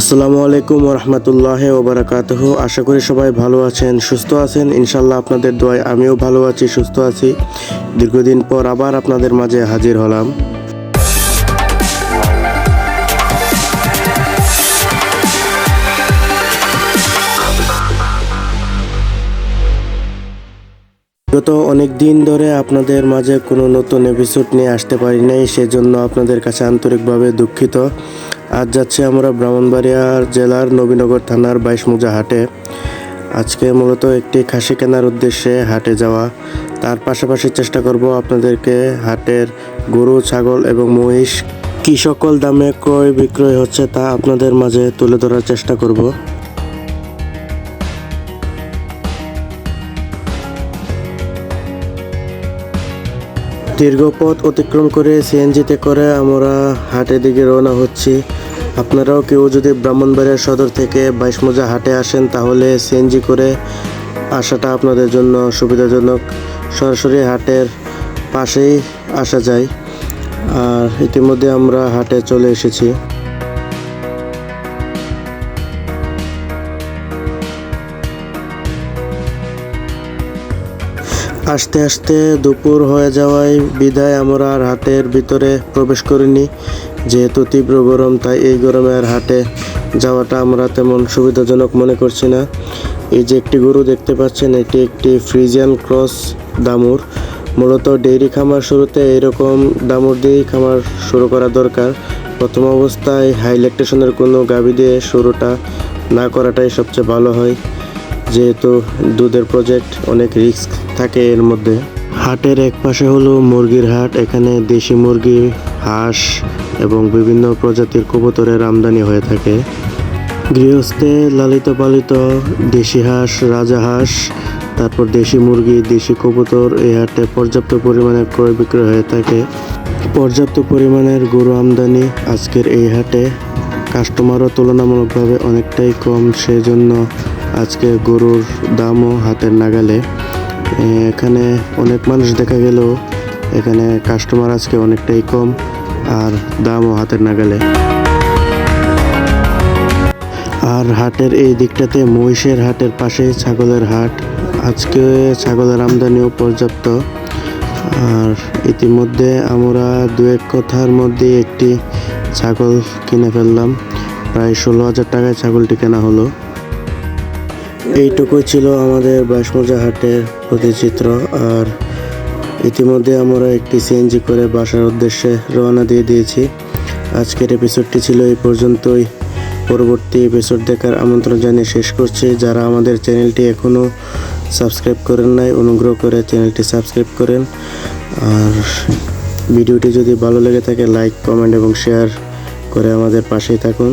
আসসালামু আলাইকুম রহমতুল্লাহ ওবরাকাতহ। আশা করি সবাই ভালো আছেন, সুস্থ আছেন। ইনশাল্লাহ আপনাদের দোয়ায় আমিও ভালো আছি, সুস্থ আছি। দীর্ঘদিন পর আবার আপনাদের মাঝে হাজির হলাম। গত অনেক দিন ধরে আপনাদের মাঝে কোনো নতুন এপিসোড নিয়ে আসতে পারি নাই, সেজন্য আপনাদের কাছে আন্তরিকভাবে দুঃখিত। আজ যাচ্ছি আমরা ব্রাহ্মণবাড়িয়া জেলার নবীনগর থানার বাইশ মোজা হাটে। আজকে মূলত একটি খাসি কেনার উদ্দেশ্যে হাটে যাওয়া। তার পাশাপাশি চেষ্টা করব আপনাদেরকে হাটের গরু, ছাগল এবং মহিষ কী সকল দামে ক্রয় বিক্রয় হচ্ছে তা আপনাদের মাঝে তুলে ধরার চেষ্টা করব। দীর্ঘ পথ অতিক্রম করে সিএনজিতে করে আমরা হাটের দিকে রওনা হচ্ছি। আপনারাও কেউ যদি ব্রাহ্মণবাড়িয়া সদর থেকে বাইশ মোজা হাটে আসেন, তাহলে সিএনজি করে আসাটা আপনাদের জন্য সুবিধাজনক। সরাসরি হাটের পাশেই আসা যায়। আর ইতিমধ্যে আমরা হাটে চলে এসেছি। আস্তে আস্তে দুপুর হয়ে যাওয়ায় বিদায় আমরা আর হাটের ভিতরে প্রবেশ করিনি। যেহেতু তীব্র গরম, তাই এই গরমে আর হাটে যাওয়াটা আমরা তেমন সুবিধাজনক মনে করছি না। এই যে একটি গরু দেখতে পাচ্ছেন, এটি একটি ফ্রিজিয়ান ক্রস দামুর। মূলত ডেইরি খামার শুরুতে এরকম দামুর দিয়েই খামার শুরু করা দরকার। প্রথম অবস্থায় হাই ল্যাকটেশনের কোনো গাভী দিয়ে শুরুটা না করাটাই সবচেয়ে ভালো হয়। যেহেতু দুধের প্রজেক্ট অনেক রিস্ক থাকে এর মধ্যে। হাটের এক পাশে হলো মুরগির হাট, এখানে দেশি মুরগি, হাঁস এবং বিভিন্ন প্রজাতির কবুতরের আমদানি হয়ে থাকে। গৃহস্থে লালিত পালিত দেশি হাঁস, রাজা হাঁস, তারপর দেশি মুরগি, দেশি কবুতর এই হাটে পর্যাপ্ত পরিমাণে ক্রয় বিক্রয় হয়ে থাকে। পর্যাপ্ত পরিমাণের গরু আমদানি আজকের এই হাটে কাস্টমারও তুলনামূলকভাবে অনেকটাই কম, সেজন্য আজকে গরুর দামও হাতের নাগালে। এখানে অনেক মানুষ দেখা গেল এখানে কাস্টমার আজকে অনেকটাই কম আর দামও হাতের নাগালে। আর হাটের এই দিকটাতে মহিষের হাটের পাশে ছাগলের হাট। আজকে ছাগলের আমদানিও পর্যাপ্ত। আর ইতিমধ্যে আমরা দু এক কথার মধ্যে একটি ছাগল কিনে ফেললাম। প্রায় ষোলো হাজার টাকায় ছাগলটি কেনা হলো। এইটুকুই ছিল আমাদের বাসমজা হাটের প্রতিচিত্র, আর ইতিমধ্যে আমরা একটি সিএনজি করে বাসার উদ্দেশ্যে রওনা দিয়ে দিয়েছি। আজকের এপিসোডটি ছিল এই পর্যন্তই। পরবর্তী এপিসোড দেখার আমন্ত্রণ জানিয়ে শেষ করছি। যারা আমাদের চ্যানেলটি এখনও সাবস্ক্রাইব করেন নাই, অনুগ্রহ করে চ্যানেলটি সাবস্ক্রাইব করেন। আর ভিডিওটি যদি ভালো লেগে থাকে, লাইক, কমেন্ট এবং শেয়ার করে আমাদের পাশেই থাকুন।